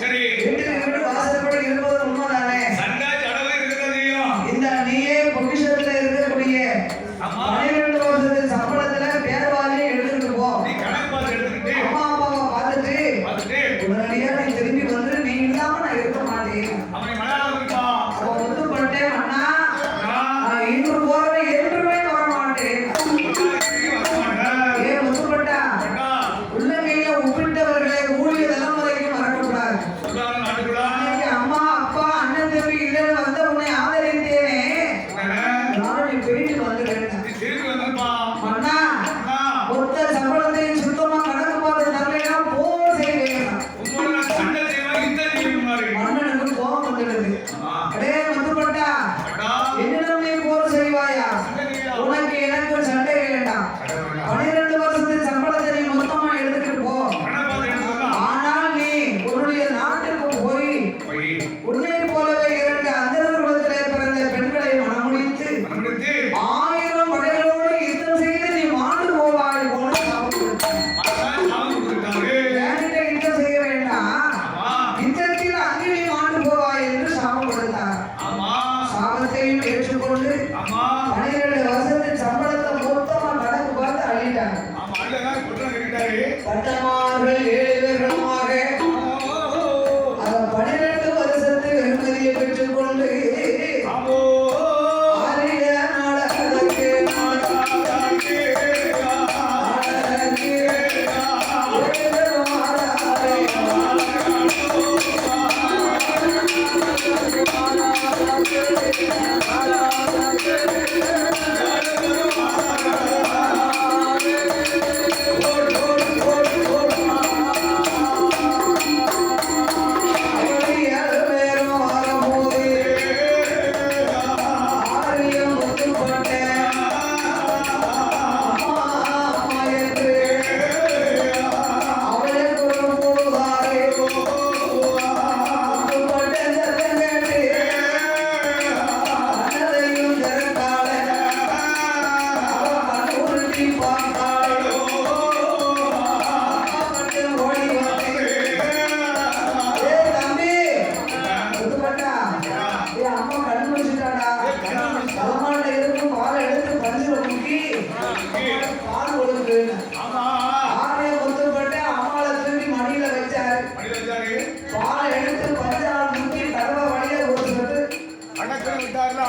சரி வீட்டுக்கு வீடு வாசற்படி இருப்பது உண்மைதானே? தரா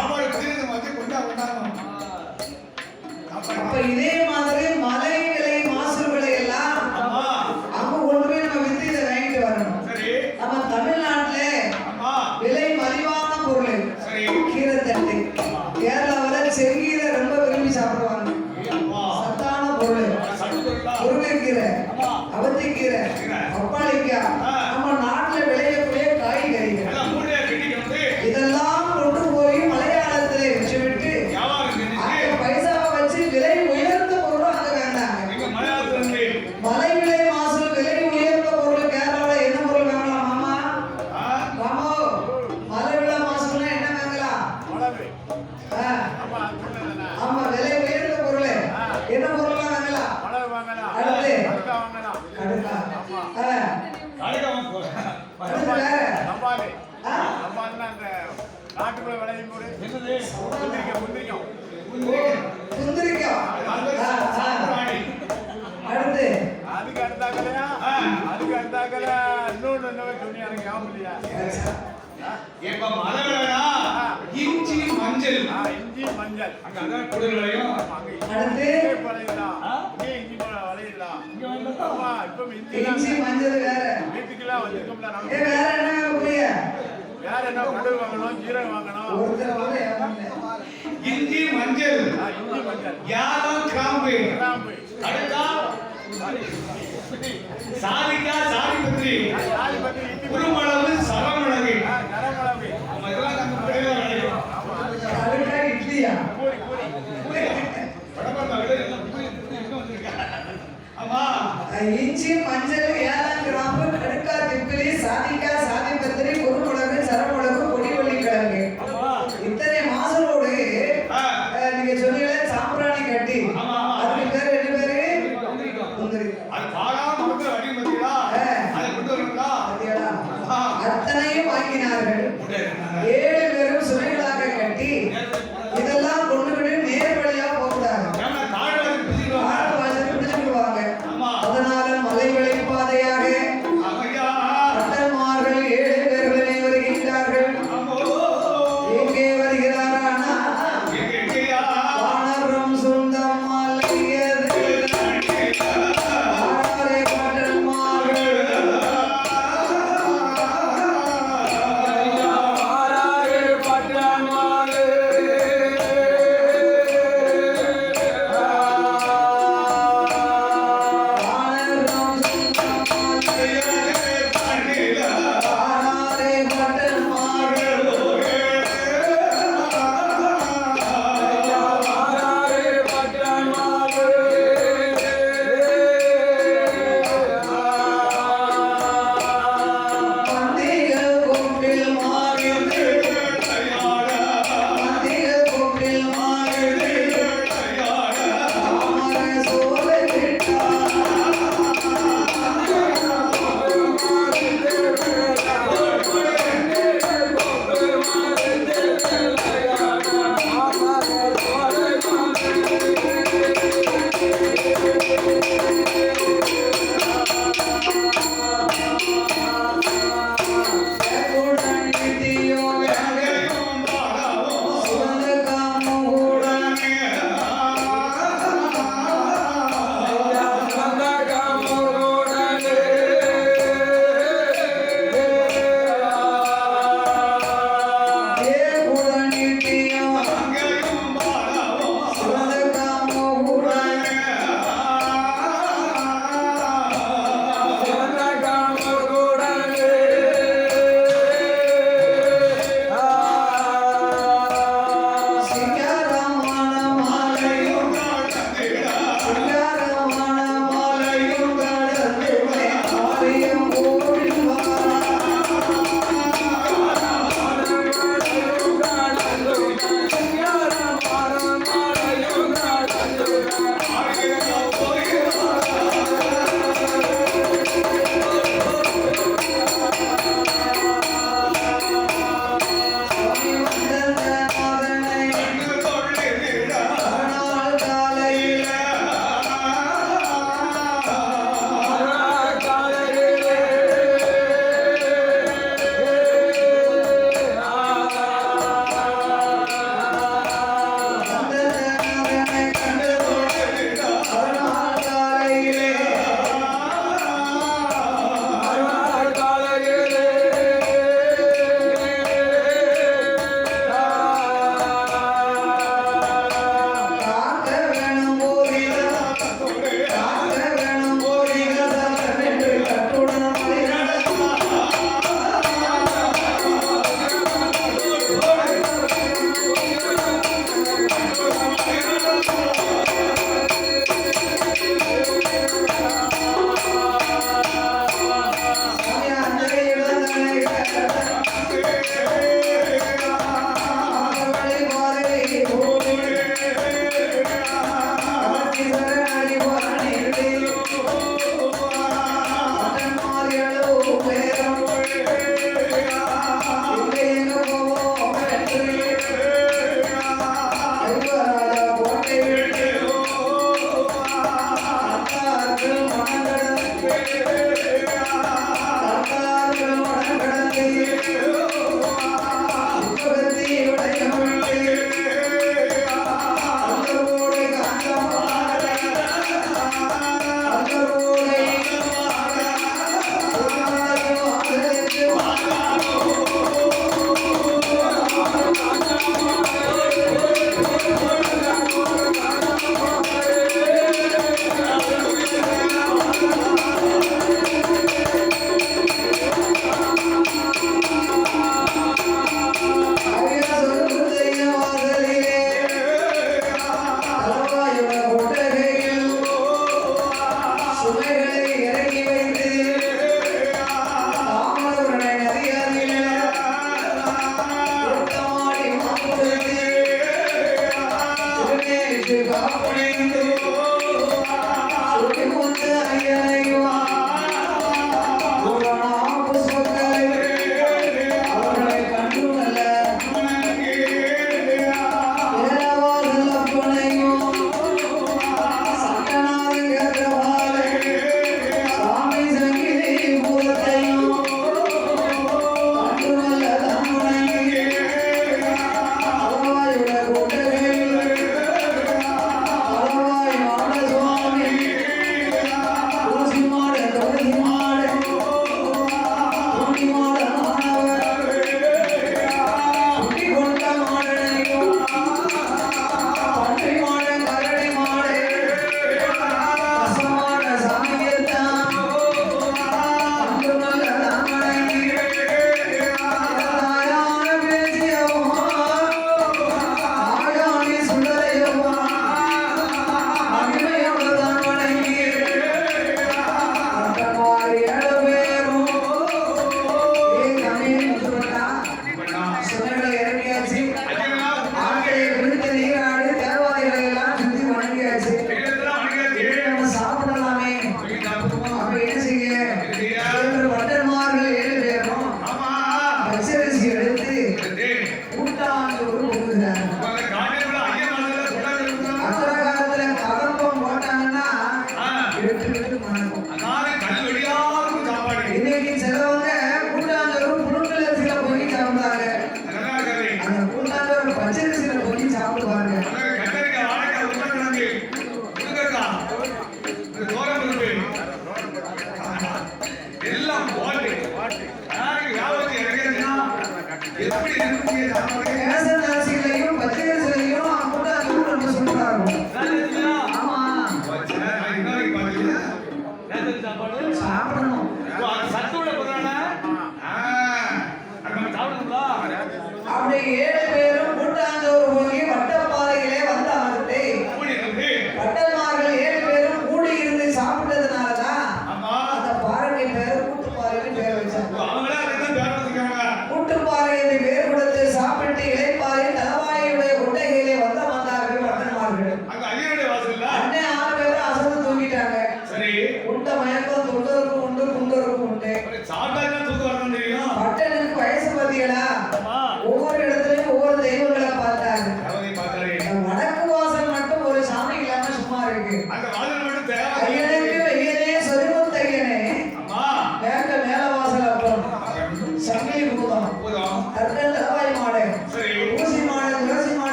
சாப்பாடு வந்து கொண்டா கொண்டாடுவோம் அப்ப இதே மாதிரி மலை அதுக்கு அந்தாக்கல இன்னொன்னு என்ன சொன்னியாருங்க ஞாபகம் இல்லையா? ஏப்பா மலரா இஞ்சி மஞ்சள். இஞ்சி மஞ்சள். அங்க அதான் குடல்களையும் அங்க இஞ்சி பழையலாம் இங்கே இஞ்சி வளையலாம் இங்க வந்தா என்ன புரிய வாங்கணும் ஜீரகம் வாங்கணும்? இஞ்சி மஞ்சள். இஞ்சி மஞ்சள். யாரும் கிராம்பு. அடுத்தா சாதிக்கா சாதி பற்றி பெருமளவு